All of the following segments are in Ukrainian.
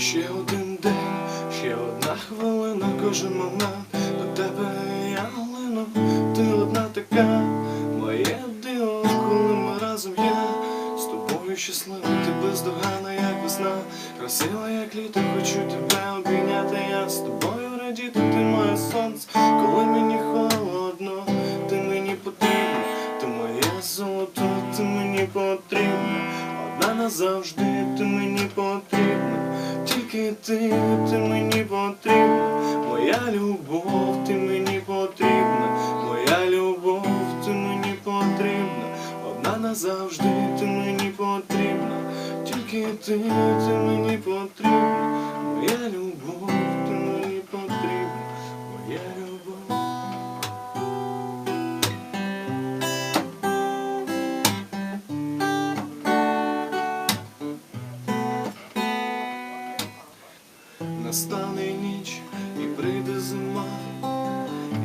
Ще один день, ще одна хвилина, кожен момент до тебе я лину. Ти одна така, моє диво, коли ми разом я з тобою щаслива, ти бездоганна, як весна, красива, як літо, хочу тебе обійняти. Я з тобою радіти, ти моє сонце, коли мені холодно, ти мені потрібна, ти моє золото, ти мені потрібна, одна назавжди, ти мені потрібна, тільки ти, ти мені потрібна, моя любов, ти мені потрібна, моя любов, ти мені потрібна, одна назавжди, ти мені потрібна, тільки ти, ти мені потрібна, Настане ніч і прийде зима,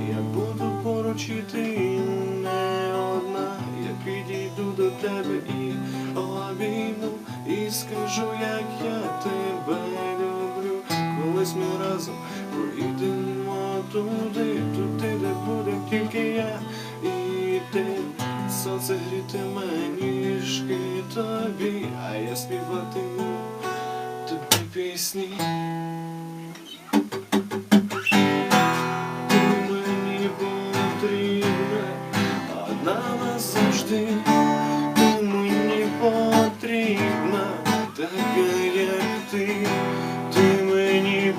я буду поруч і ти не одна, я підійду до тебе і обійму, і скажу, як я тебе люблю. Колись ми разом поїдемо туди, туди, де буде тільки я і ти. Сонце грітиме ніжки тобі, а я співатиму тобі пісні.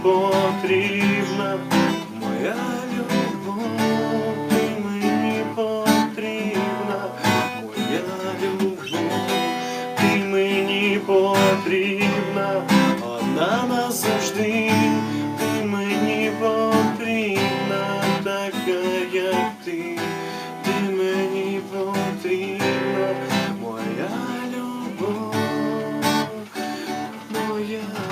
потрібна, моя любов, ти мені потрібна, моя любов, ти мені потрібна, одна назавжди, ти мені потрібна, така, як ти, ти мені потрібна, моя любов, моя.